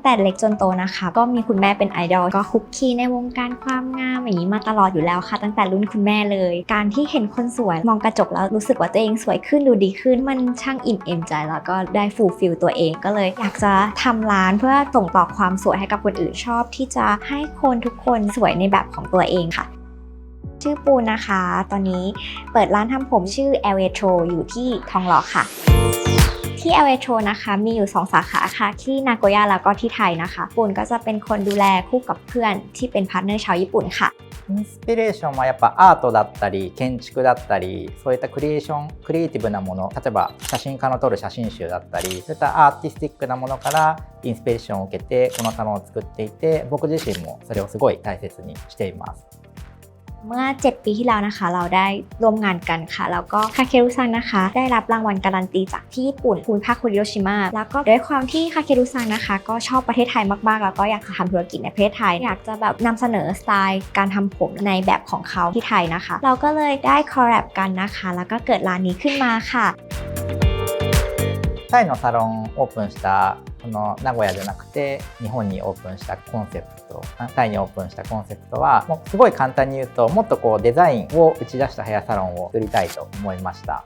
งแต่เล็กจนโตนะคะ ก็มีคุณแม่เป็นไอดอลก็คุกคีในวงการความงามอย่างนี้มาตลอดอยู่แล้วค่ะ ตั้งแต่รุ่นคุณแม่เลย การที่เห็นคนสวยมองกระจกแล้วรู้สึกว่าตัวเองสวยขึ้นดูดีขึ้น มันช่างอิ่มเอมใจแล้วก็ได้ฟูลฟิลตัวเองก็เลย อยากจะทำร้านเพื่อส่งต่อความสวยให้กับคนอื่นชอบ ที่จะให้คนทุกคนสวยในแบบของตัวเองค่ะชื่อปูนนะคะ ตอนนี้เปิดร้านทำผมชื่อ e l e t r o อยู่ที่ทองหล่อค่ะ ที่ e l e t r o นะคะ มีอยู่ 2 สาขาค่ะ ที่นาโกย่าแล้วก็ที่ไทยนะคะ ปูนก็จะเป็นคนดูแลคู่กับเพื่อนที่เป็นพาร์ทเนอร์ชาวญี่ปุ่นค่ะ インスピレーションはやっぱアートだったり建築だったりそういったクリエーションクリエイティブなもの例えば写真家の撮る写真集だったりそういったアーティスティックなものからインスピレーションを受けてこのサロンを作っていて僕自身もそれをすごい大切にしています เมื่อ 7 ปีที่แล้วนะคะ เราได้ร่วมงานกันค่ะ แล้วก็คาเครุซังนะคะ ได้รับรางวัลการันตีจากที่ญี่ปุ่นภูมิภาคฮิโรชิมาแล้วก็ด้วยความที่คาเครุซังนะคะ ก็ชอบประเทศไทยมากๆ แล้วก็อยากจะทำธุรกิจในประเทศไทย อยากจะแบบนำเสนอสไตล์การทำผมในแบบของเขาที่ไทยนะคะ เราก็เลยได้คอลแลบกันนะคะ แล้วก็เกิดร้านนี้ขึ้นมาค่ะ タイのサロンオープンしたこの名古屋じゃなくて日本にオープンしたコンセプトタイにオープンしたコンセプトはもうすごい簡単に言うともっとこうデザインを打ち出したヘアサロンを作りたいと思いました。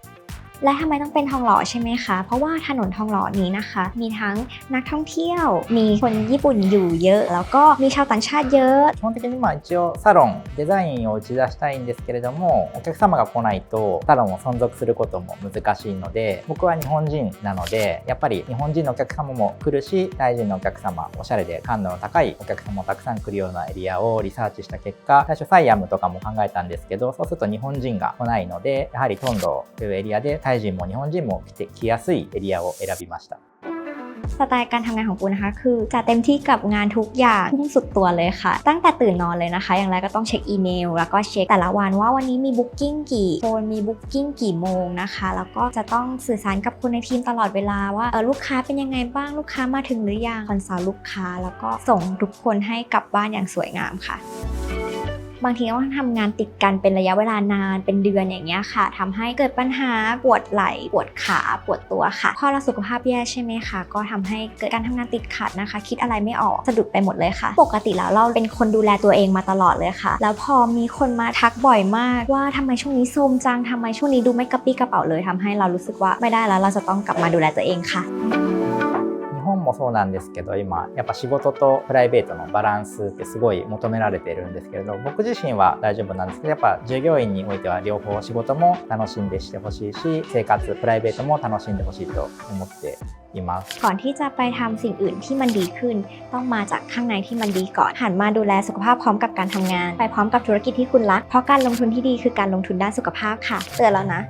และทำไมต้องเป็นทองหล่อใช่ไหมคะ เพราะว่าถนนทองหล่อนี้นะคะ มีทั้งนักท่องเที่ยว มีคนญี่ปุ่นอยู่เยอะ แล้วก็มีชาวต่างชาติเยอะ 基本的にまあ一応サロンデザインを打ち出したいんですけれどもお客様が来ないとサロンを存続することも難しいので僕は日本人なのでやっぱり日本人のお客様も来るしタイ人のお客様おしゃれで感度の高いお客様もたくさん来るようなエリアをリサーチした結果最初サイアムとかも考えたんですけどそうすると日本人が来ないのでやはりトンドというエリアで タイ人も日本人も来て来やすいエリアを選びました。 สไตล์การทำงานของปูนะคะ คือจะเต็มที่กับงานทุกอย่างทุ่มสุดตัวเลยค่ะ ตั้งแต่ตื่นนอนเลยนะคะ อย่างแรกก็ต้องเช็คอีเมล แล้วก็เช็คแต่ละวันว่าวันนี้มีบุ๊กิ้งกี่คนมีบุ๊กิ้งกี่โมงนะคะ แล้วก็จะต้องสื่อสารกับคนในทีมตลอดเวลาว่าเออลูกค้าเป็นยังไงบ้างลูกค้ามาถึงหรือยังคอนซัลท์ลูกค้า แล้วก็ส่งทุกคนให้กลับบ้านอย่างสวยงามค่ะ บางทีต้องทำงานติดกันเป็นระยะเวลานานเป็นเดือนอย่างเงี้ยค่ะทำให้เกิดปัญหาปวดไหล่ปวดขาปวดตัวค่ะ พอเราสุขภาพแย่ใช่ไหมคะก็ทำให้เกิดการทำงานติดขัดนะคะ คิดอะไรไม่ออกสะดุดไปหมดเลยค่ะ ปกติแล้วเราเป็นคนดูแลตัวเองมาตลอดเลยค่ะ แล้วพอมีคนมาทักบ่อยมากว่าทำไมช่วงนี้โทมจังทำไมช่วงนี้ดูไม่กระปี้กระเป๋าเลยทำให้เรารู้สึกว่าไม่ได้แล้วเราจะต้องกลับมาดูแลตัวเองค่ะ 本もそうなんですけど今やっぱ仕事とプライベートのバランスってすごい求められているんですけれど僕自身は大丈夫なんですけどやっぱ従業員においては両方仕事も楽しんでしてほしいし生活プライベートも楽しんでほしいと思っています ก่อนที่จะไปทำสิ่งอื่นที่มันดีขึ้น ต้องมาจากข้างในที่มันดีก่อน หันมาดูแลสุขภาพพร้อมกับการทำงาน ไปพร้อมกับธุรกิจที่คุณรัก เพราะการลงทุนที่ดีคือการลงทุนด้านสุขภาพค่ะ เตือนแล้วนะ